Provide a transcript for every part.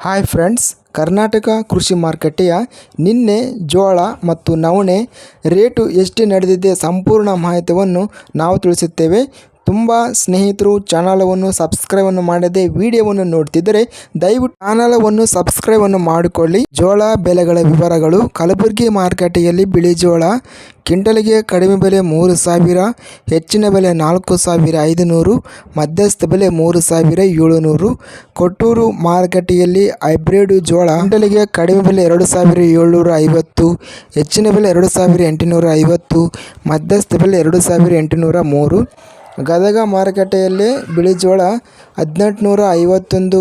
Hi friends Karnataka ಕೃಷಿ ಮಾರುಕಟ್ಟೆಯ ನಿನ್ನೆ ಜೋಳ ಮತ್ತು ನವಣೆ ರೇಟು ಎಷ್ಟು ನಡೆದಿದೆ ಸಂಪೂರ್ಣ ಮಾಹಿತಿಯನ್ನು ನಾವು ತಿಳಿಸುತ್ತೇವೆ. ತುಂಬ ಸ್ನೇಹಿತರು ಚಾನಲವನ್ನು ಸಬ್ಸ್ಕ್ರೈಬನ್ನು ಮಾಡದೆ ವಿಡಿಯೋವನ್ನು ನೋಡ್ತಿದ್ದರೆ ದಯವಿಟ್ಟು ಚಾನಲವನ್ನು ಸಬ್ಸ್ಕ್ರೈಬನ್ನು ಮಾಡಿಕೊಳ್ಳಿ. ಜೋಳ ಬೆಲೆಗಳ ವಿವರಗಳು, ಕಲಬುರಗಿ ಮಾರುಕಟ್ಟೆಯಲ್ಲಿ ಬಿಳಿ ಜೋಳ ಕ್ವಿಂಟಲ್ಗೆ ಕಡಿಮೆ ಬೆಲೆ ಮೂರು ಸಾವಿರ, ಹೆಚ್ಚಿನ ಬೆಲೆ ನಾಲ್ಕು ಸಾವಿರ ಐದುನೂರು, ಮಧ್ಯಸ್ಥ ಬೆಲೆ ಮೂರು ಸಾವಿರ ಏಳುನೂರು, ಕೊಟ್ಟೂರು ಮಾರುಕಟ್ಟೆಯಲ್ಲಿ ಹೈಬ್ರಿಡ್ ಜೋಳ ಕ್ವಿಂಟಲ್ಗೆ ಕಡಿಮೆ ಬೆಲೆ ಎರಡು ಸಾವಿರ ಏಳ್ನೂರ ಐವತ್ತು, ಹೆಚ್ಚಿನ ಬೆಲೆ ಎರಡು ಸಾವಿರ ಎಂಟುನೂರ ಐವತ್ತು, ಮಧ್ಯಸ್ಥ ಬೆಲೆ ಎರಡು ಸಾವಿರ ಎಂಟುನೂರ ಮೂರು ಗದಗ ಮಾರುಕಟ್ಟೆಯಲ್ಲಿ ಬಿಳಿ ಜೋಳ ಹದಿನೆಂಟುನೂರ ಐವತ್ತೊಂದು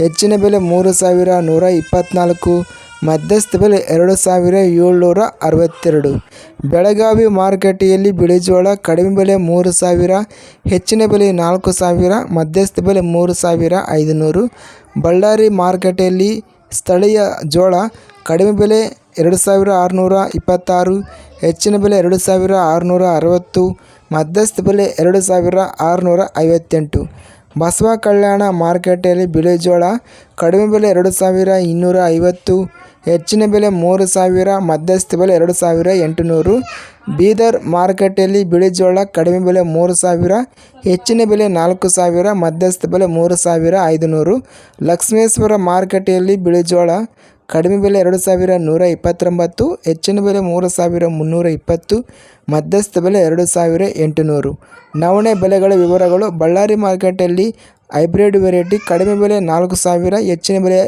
ಹೆಚ್ಚಿನ ಬೆಲೆ ಮೂರು ಸಾವಿರ ನೂರ ಇಪ್ಪತ್ತ್ನಾಲ್ಕು ಮಧ್ಯಸ್ಥ ಬೆಲೆ ಎರಡು ಸಾವಿರ ಏಳ್ನೂರ ಅರವತ್ತೆರಡು ಬೆಳಗಾವಿ ಮಾರುಕಟ್ಟೆಯಲ್ಲಿ ಬಿಳಿ ಜೋಳ ಕಡಿಮೆ ಬೆಲೆ ಮೂರು ಸಾವಿರ, ಹೆಚ್ಚಿನ ಬೆಲೆ ನಾಲ್ಕು ಸಾವಿರ, ಮಧ್ಯಸ್ಥ ಬೆಲೆ ಮೂರು ಸಾವಿರ ಐದುನೂರು. ಬಳ್ಳಾರಿ ಮಾರುಕಟ್ಟೆಯಲ್ಲಿ ಸ್ಥಳೀಯ ಜೋಳ ಕಡಿಮೆ ಬೆಲೆ ಎರಡು ಸಾವಿರ ಆರುನೂರ ಇಪ್ಪತ್ತಾರು, ಹೆಚ್ಚಿನ ಬೆಲೆ ಎರಡು ಸಾವಿರ ಆರುನೂರ ಅರವತ್ತು, ಮಧ್ಯಸ್ಥ ಬೆಲೆ ಎರಡು ಸಾವಿರ ಆರುನೂರ ಐವತ್ತೆಂಟು. ಬಸವ ಕಲ್ಯಾಣ ಮಾರುಕಟ್ಟೆಯಲ್ಲಿ ಬಿಳಿ ಜೋಳ ಕಡಿಮೆ ಬೆಲೆ ಎರಡು ಸಾವಿರ ಇನ್ನೂರ ಐವತ್ತು, ಹೆಚ್ಚಿನ ಬೆಲೆ ಮೂರು ಸಾವಿರ, ಮಧ್ಯಸ್ಥ ಬೆಲೆ ಎರಡು ಸಾವಿರ ಎಂಟುನೂರು ಬೀದರ್ ಮಾರುಕಟ್ಟೆಯಲ್ಲಿ ಬಿಳಿ ಜೋಳ, ಕಡಿಮೆ ಬೆಲೆ ಮೂರು ಸಾವಿರ, ಹೆಚ್ಚಿನ ಬೆಲೆ ನಾಲ್ಕು ಸಾವಿರ, ಮಧ್ಯಸ್ಥ ಬೆಲೆ ಮೂರು ಸಾವಿರ ಐದುನೂರು. ಲಕ್ಷ್ಮೇಶ್ವರ ಮಾರುಕಟ್ಟೆಯಲ್ಲಿ ಬಿಳಿ ಜೋಳ, ಕಡಿಮೆ ಬೆಲೆ ಎರಡು ಸಾವಿರ ನೂರ ಇಪ್ಪತ್ತೊಂಬತ್ತು, ಹೆಚ್ಚಿನ ಬೆಲೆ ಮೂರು ಸಾವಿರ ಮುನ್ನೂರ ಇಪ್ಪತ್ತು, ಮಧ್ಯಸ್ಥ ಬೆಲೆ ಎರಡು ಸಾವಿರ ಎಂಟುನೂರು. ನವಣೆ ಬೆಲೆಗಳ ವಿವರಗಳು, ಬಳ್ಳಾರಿ ಮಾರ್ಕೆಟಲ್ಲಿ ಹೈಬ್ರಿಡ್ ವೆರೈಟಿ, ಕಡಿಮೆ ಬೆಲೆ ನಾಲ್ಕು ಸಾವಿರ, ಹೆಚ್ಚಿನ ಬೆಲೆ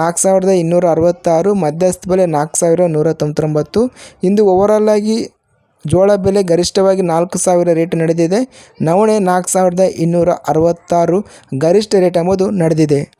ನಾಲ್ಕು ಸಾವಿರದ ಇನ್ನೂರ ಅರವತ್ತಾರು, ಮಧ್ಯಸ್ಥ ಬೆಲೆ ನಾಲ್ಕು ಸಾವಿರ ನೂರ ತೊಂಬತ್ತೊಂಬತ್ತು. ಇಂದು ಓವರಾಲ್ ಆಗಿ ಜೋಳ ಬೆಲೆ ಗರಿಷ್ಠವಾಗಿ ನಾಲ್ಕು ಸಾವಿರ ರೇಟ್ ನಡೆದಿದೆ. ನವಣೆ ನಾಲ್ಕು ಸಾವಿರದ ಇನ್ನೂರ ಅರವತ್ತಾರು ಗರಿಷ್ಠ ರೇಟ್ ಎಂಬುದು ನಡೆದಿದೆ.